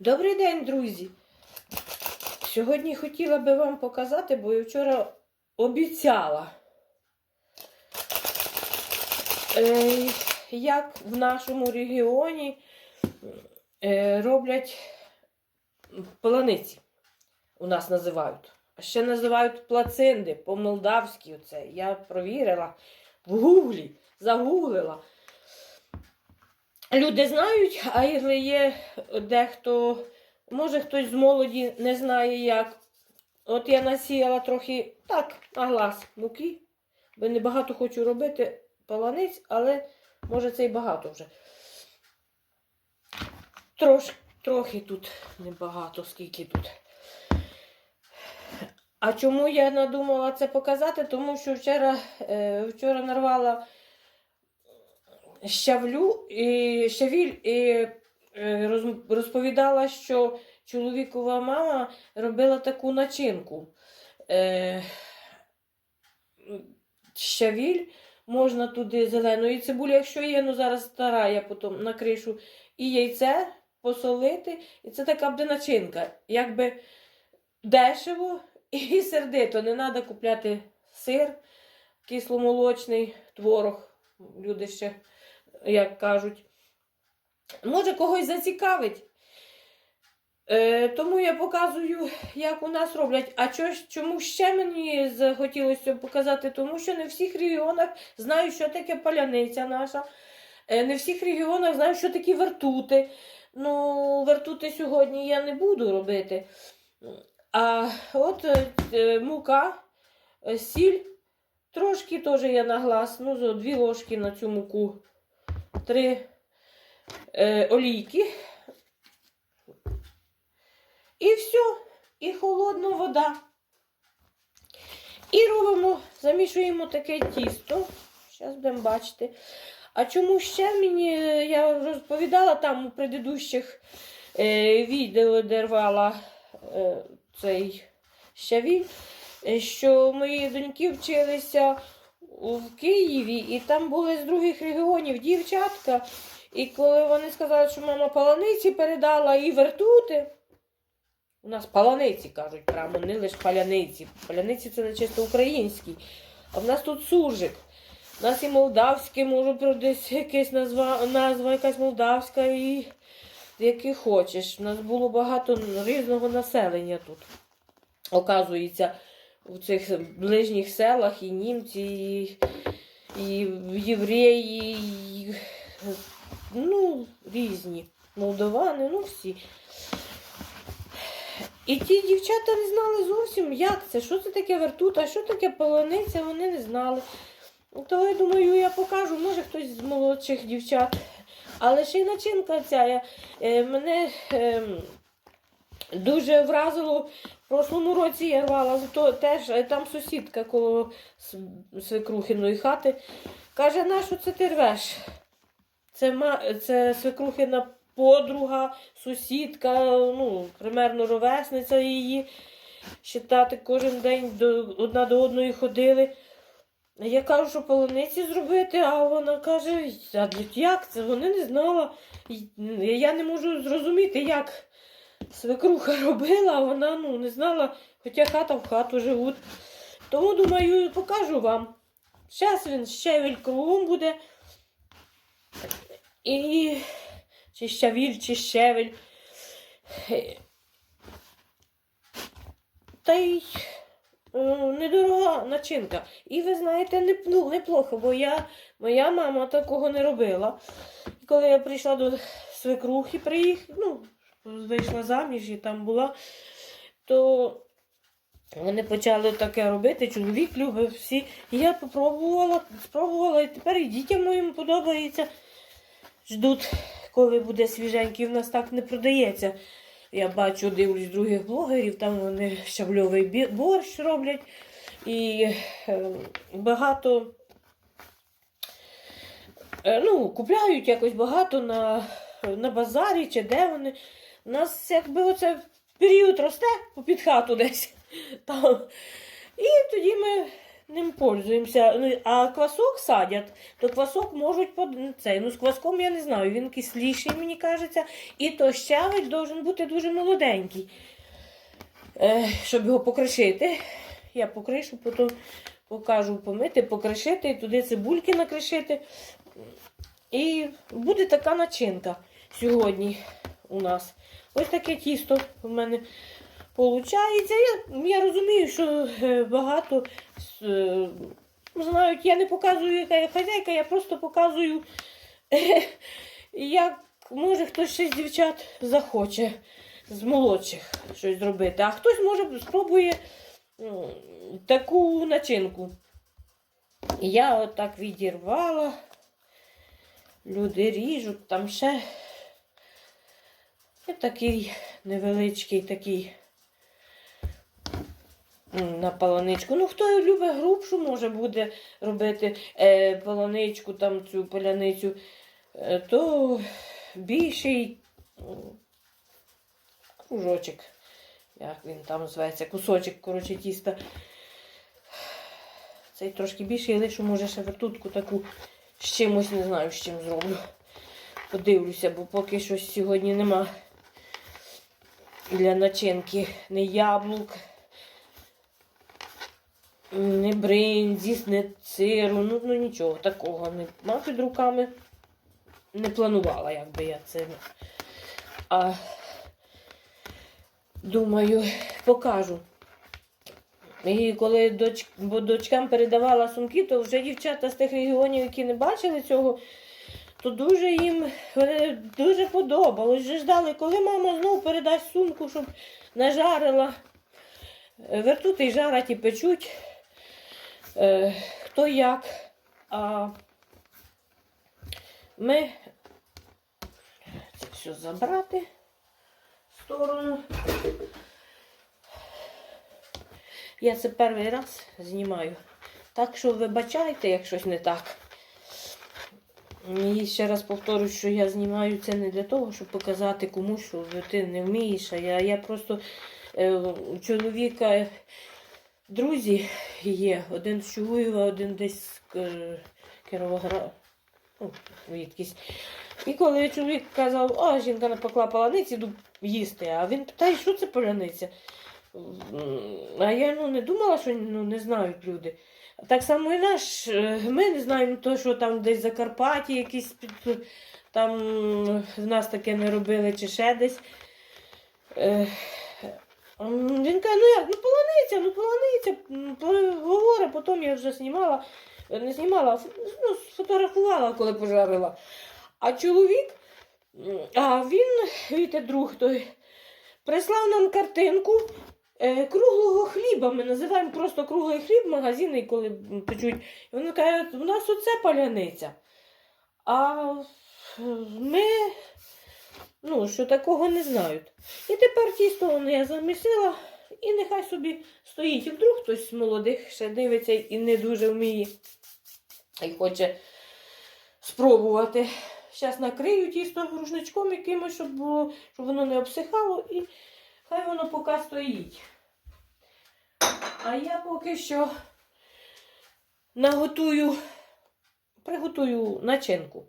Добрий день, друзі! Сьогодні хотіла би вам показати, бо я вчора обіцяла, е, як в нашому регіоні е, роблять поланиці. У нас називають. А ще називають плацинди по-молдавськи. Оце. Я провірила в гуглі, загуглила. Люди знають, а є дехто, може хтось з молоді не знає як. От я насіяла трохи так, на глаз муки, бо не багато хочу робити паланиць, але може це й багато вже. Трош, трохи тут небагато, скільки тут. А чому я надумала це показати? Тому що вчора, е, вчора нарвала щавлю і щавіль і е, розповідала, що чоловікова мама робила таку начинку. Е, щавіль, можна туди зеленої цибулі, якщо є, ну зараз стара, я потім накришу, і яйце посолити. І це така буде начинка. Якби дешево і сердито. Не треба купляти сир кисломолочний, творог. Люди ще як кажуть. Може, когось зацікавить. Е, тому я показую, як у нас роблять. А чо, чому ще мені захотілося показати? Тому що не в всіх регіонах знають, що таке паляниця наша. Е, не в всіх регіонах знають, що такі вертути. Ну, вертути сьогодні я не буду робити. А от е, мука, сіль, трошки теж я на глаз, ну, дві ложки на цю муку три е, олійки. І все. І холодна вода. І робимо, замішуємо таке тісто. Зараз будемо бачити. А чому ще мені, е, я розповідала там у предыдущих е, відео, де рвала е, цей щавіль, е, що мої доньки вчилися в Києві, і там були з других регіонів дівчатка. І коли вони сказали, що мама паланиці передала і вертути. У нас паланиці кажуть, прямо не лише паляниці. Паляниці це не чисто українські. А в нас тут суржик. У нас і молдавське, може десь якась назва, назва якась молдавська і який хочеш. У нас було багато різного населення тут. Оказується, у цих ближніх селах і німці, і, і євреї, і, ну, різні. Молдовани, ну всі. І ті дівчата не знали зовсім, як це, що це таке вертута, що таке полониця, вони не знали. То я думаю, я покажу, може хтось з молодших дівчат. Але ще й начинка ця я, е, мене е, дуже вразило. В прошлому році я рвала, то теж е, там сусідка коло свекрухиної хати. Каже, на що це ти рвеш? Це, це свекрухина подруга, сусідка, ну, примерно ровесниця її. Считати, кожен день до, одна до одної ходили. Я кажу, що полуниці зробити, а вона каже, а як це? Вони не знала. Я не можу зрозуміти, як свекруха робила, вона ну, не знала, хоча хата в хату живуть. Тому, думаю, покажу вам. Зараз він щавіль кругом буде. І чи щавіль, чи щавіль. Е, Та й е, недорога начинка. І ви знаєте, не, ну, неплохо, бо я, моя мама такого не робила. І коли я прийшла до свекрухи, приїхала, ну, вийшла заміж і там була, то вони почали таке робити, чоловік любив всі. І я попробувала, спробувала, і тепер і дітям моїм подобається. Ждуть, коли буде свіженький, в нас так не продається. Я бачу, дивлюсь других блогерів, там вони щавльовий борщ роблять. І е, багато е, ну, купляють якось багато на, на базарі чи де вони. У нас якби оце період росте попід хату десь. Там. І тоді ми ним пользуємося. Ну, А квасок садять, то квасок можуть под... цей. Ну, з кваском я не знаю, він кисліший, мені кажеться, і то щавель должен бути дуже молоденький. Щоб його покришити. Я покришу, потім покажу помити, покришити, туди цибульки накришити. І буде така начинка сьогодні у нас. Ось таке тісто в мене Получається, я, я розумію, що е, багато е, знають, я не показую, яка я хазяйка, я просто показую, як може хтось ще з дівчат захоче з молодших щось зробити. А хтось може спробує таку начинку. Я отак відірвала. Люди ріжуть, там ще і такий невеличкий такий на паланичку. Ну, хто любить грубшу, може буде робити е, паланичку, там цю поляницю, е, то більший кружочок, як він там зветься, кусочок, коротше, тіста. Цей трошки більший, лишу, може, ще вертутку таку з чимось, не знаю, з чим зроблю. Подивлюся, бо поки щось сьогодні нема для начинки не яблук, не бринзі, не сиру, ну, ну нічого такого не мав під руками. Не планувала, якби я це. А думаю, покажу. І коли доч... бо дочкам передавала сумки, то вже дівчата з тих регіонів, які не бачили цього, то дуже їм дуже подобалось. Вже ждали, коли мама знову передасть сумку, щоб нажарила. Е, Вертути й жарять і печуть. Е, хто як. А ми це все забрати в сторону. Я це перший раз знімаю. Так що вибачайте, як щось не так. І ще раз повторюю, що я знімаю це не для того, щоб показати комусь, що ти не вмієш. А я, я просто е, чоловіка друзі є. Один з Чугуєва, один десь з е, Кіровограда. Ну. І коли чоловік казав, а жінка напекла паланиці, іду їсти. А він питає, що це паляниця? А я ну, не думала, що ну, не знають люди. Так само і наш, е, ми не знаємо то, що там десь Закарпатті якісь там в нас таке не робили чи ще десь. Е, Він каже, ну як, ну полониця, ну полониця, говорить, потім я вже знімала, не знімала, ну, сфотографувала, коли пожарила. А чоловік, а він, віте, друг той, прислав нам картинку круглого хліба. Ми називаємо просто круглий хліб магазини, коли печуть. І вони кажуть, у нас оце паляниця. А е, ми, ну, що такого не знають. І тепер тісто воно я замісила, і нехай собі стоїть. І вдруг хтось з молодих ще дивиться і не дуже вміє. І хоче спробувати. Зараз накрию тісто рушничком якимось, щоб було, щоб воно не обсихало, і хай воно поки стоїть. А я поки що наготую, приготую начинку.